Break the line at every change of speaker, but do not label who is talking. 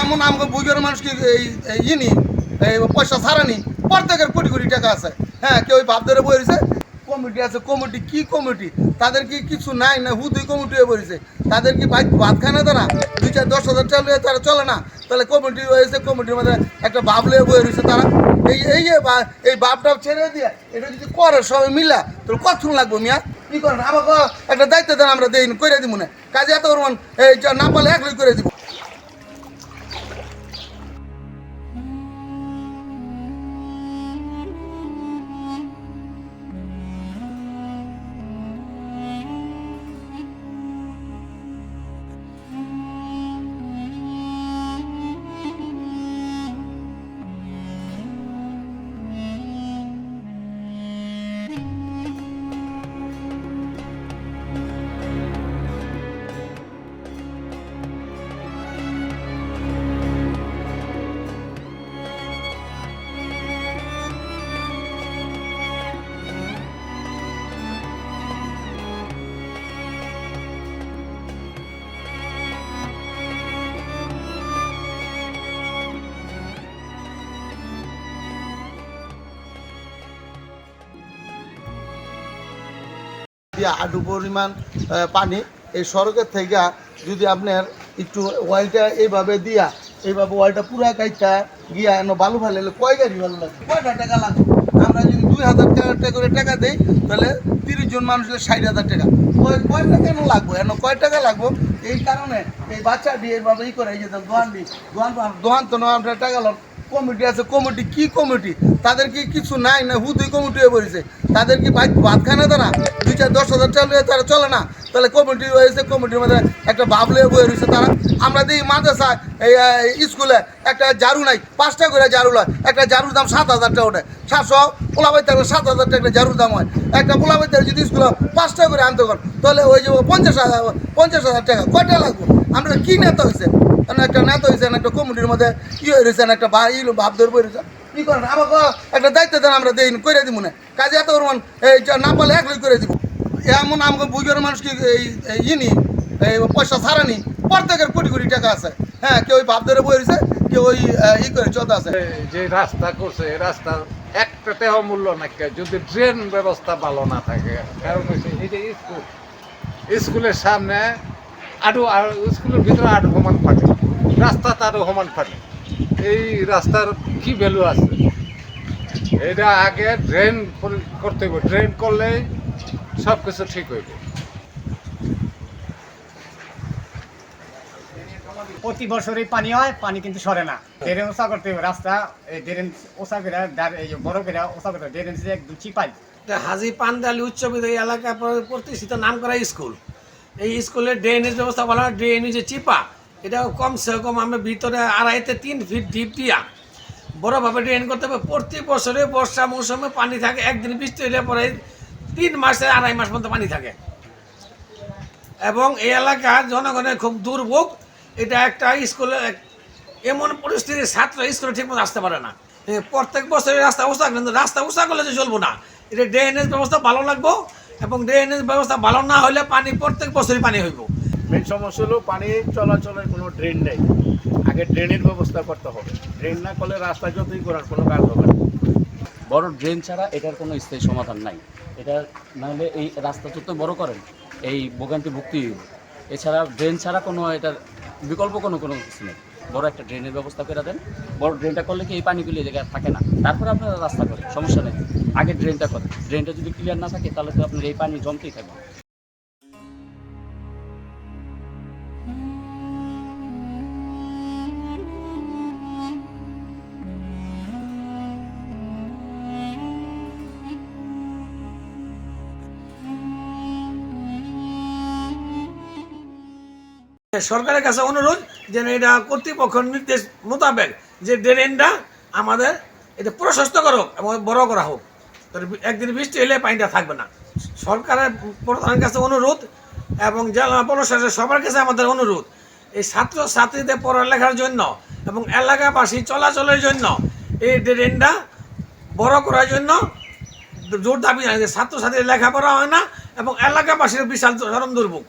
এমন আমাকে বুঝের মানুষ কি এই ইনি এই পয়সা ছাড়ানি প্রত্যেকের কোটি কোটি টাকা আছে। হ্যাঁ কেউ বাপ ধরে বইছে কমিটি আছে, কমিটি কি কমিটি? তাদের কি কিছু নাই না হুদুই কমিটি হয়ে বসেছে তাদের কি ভাই ভাত খায় না তারা? দুই চার, দশ হাজার চাল তারা চলে না? তাহলে কমিটি হয়েছে কমিটির মধ্যে একটা বাপ লিয়ে বয়ে রয়েছে তারা। এই এই এই বাপটাপ ছেড়ে দিয়ে এটা যদি করে সবাই মিলা তোর কতক্ষণ লাগবে মিয়া? কি করেন? আমাকে একটা দায়িত্ব দেন, আমরা দেই করে দিব না। কাজে এত না পারলে একলাই করে দিব দিয়ে হাঁটু পরিমাণ পানি এই সড়কের থেকে যদি আপনার একটু ওয়ালটা এইভাবে দিয়া, এইভাবে ওয়ালটা পুরা কাইটা গিয়া এনে বালু এলে কয় গাড়ি ভালো লাগবে কয়টা টাকা লাগবে আমরা যদি দুই হাজার টাকা করে টাকা দিই, তাহলে তিরিশ জন মানুষের ষাট হাজার টাকা। কয় কয় টাকা এনে লাগবো? এন কয় টাকা লাগবো? এই কারণে এই বাচ্চা বাচ্চাটি এইভাবে ই করে, এই যে দোয়ান দি দোয়ান দোয়ান তো নয়, আমরা টাকা কমিটি আছে, কমিটি কি কমিটি? তাদের কি কিছু নাই না হুদুই কমিটি হয়ে পড়েছে। তাদের কি ভাত খায় না? তারা দুই চার দশ হাজার চাল তারা চলে না? তাহলে কমিটি হয়েছে কমিটির মধ্যে একটা বাবলে বয়ে রয়েছে তারা। আমরা দিই মাদ্রাসা, এই স্কুলে একটা ঝাড়ু নাই, পাঁচটা করে ঝাড়ু লয়। একটা ঝাড়ুর দাম সাত হাজার টাকা ওঠে। সাতশো পোলাবাই থাকলে সাত হাজার টাকা একটা ঝাড়ুর দাম হয়। একটা পোলাবাই থাকলে যদি স্কুলে পাঁচটা করে আনতে পারেন তাহলে ওই যে পঞ্চাশ হাজার পঞ্চাশ হাজার টাকা। কয়টা লাগবে? আমরা কি নেতা হয়েছে একটা নেতা হয়েছে একটা কমিটির মধ্যে ই হয়ে রয়েছে একটা বা ই ভাব ধরে বয়ে রয়েছে কি করেন? আমাকে একটা দায়িত্ব দেন, আমরা দেই করে দিব না। কাজে এত পরিমাণ, এই না পারলে একলাই করে দিব এমন আমাকে বুঝের মানুষ কি এই ইনি এই পয়সা ছাড়ানি প্রত্যেকের কোটি কোটি টাকা আছে। হ্যাঁ কেউ ওই ভাব ধরে রয়েছে কেউ ওই ই করে চলতে আছে।
যে রাস্তা করছে, এই রাস্তার একটা তেহ মূল্য নাকি যদি ড্রেন ব্যবস্থা ভালো না থাকে, কারণ এই যে স্কুল, স্কুলের সামনে আরও আর স্কুলের ভিতরে আরও সমান ফাটে। রাস্তা তারও সমান ফাটে। এই রাস্তার কি ভ্যালু আছে? এটা আগে ড্রেন করতে হবে ড্রেন করলেই সব কিছু ঠিক হইব।
প্রতি বছরই পানি হয় পানি কিন্তু সরে না। ড্রেন ওসা করতে হবে রাস্তা এই ড্রেন ওসা করে দার- এই যে বড় করে ওসা করতে ড্রেন একদম চিপাই।
হাজি পান্ডালি উচ্চ বিদ্যালয় এলাকা প্র- প্রতিষ্ঠিত নাম করা স্কুল। এই স্কুলের ড্রেনেজ ব্যবস্থা বলা হয় ড্রেনেজ চিপা। এটা কমসে কম আমরা ভিতরে আড়াইতে তিন ফিট ডিপ দিয়া। বড়োভাবে ড্রেন করতে হবে। প্রতি বছরে বর্ষা মৌসুমে পানি থাকে, একদিন বৃষ্টি হলে পরে তিন মাসে আড়াই মাস পর্যন্ত পানি থাকে। এবং এই এলাকার জনগণের খুব দুর্ভোগ। এটা একটা স্কুলে এমন পরিস্থিতি ছাত্র স্কুলে ঠিকমতো আসতে পারে না। প্রত্যেক বছরের রাস্তা উঁচা, কিন্তু রাস্তা উঁচা করলে চলবো না। এটা ড্রেনেজ ব্যবস্থা ভালো লাগবো। এবং ড্রেনেজ ব্যবস্থা ভালো না হলে পানি প্রত্যেক বছরই পানি হইব।
মেন সমস্যা হলো পানি চলাচলের কোনো ড্রেন নেই। আগে ড্রেনের ব্যবস্থা করতে হবে। ড্রেন না করলে রাস্তা যতই করার কোনো কাজ হবে না।
বড় ড্রেন ছাড়া এটার কোনো স্থায়ী সমাধান নাই। এটা নাহলে এই রাস্তা যত বড় করেন এই ভোগান্তি ভুক্তি এছাড়া ড্রেন ছাড়া কোনো এটার বিকল্প কোনো কোনো কিছু নেই। বড় একটা ড্রেনের ব্যবস্থা করে দেন। বড় ড্রেনটা করলে কি এই পানিগুলি এই জায়গায় থাকে না? তারপরে আপনারা রাস্তা করেন সমস্যা নেই। আগে ড্রেনটা করেন। ড্রেনটা যদি ক্লিয়ার না থাকে, তাহলে তো আপনার এই পানি জমতেই থাকবে।
সরকারের কাছে অনুরোধ যেন এটা কর্তৃপক্ষ নির্দেশ মোতাবেক যে ড্রেনটা আমাদের এটা প্রশস্ত করো এবং বড় করা হোক। একদিন বৃষ্টি হলে পানিটা থাকবে না। সরকারের প্রধানের কাছে অনুরোধ এবং জেলা প্রশাসনের সবার কাছে আমাদের অনুরোধ, এই ছাত্র ছাত্রীদের পড়ালেখার জন্য এবং এলাকাবাসী চলাচলের জন্য এই ড্রেনটা বড় করার জন্য জোর দাবি ছাত্রছাত্রীর লেখাপড়া হয় না এবং এলাকাবাসীর বিশাল চরম দুর্ভোগ।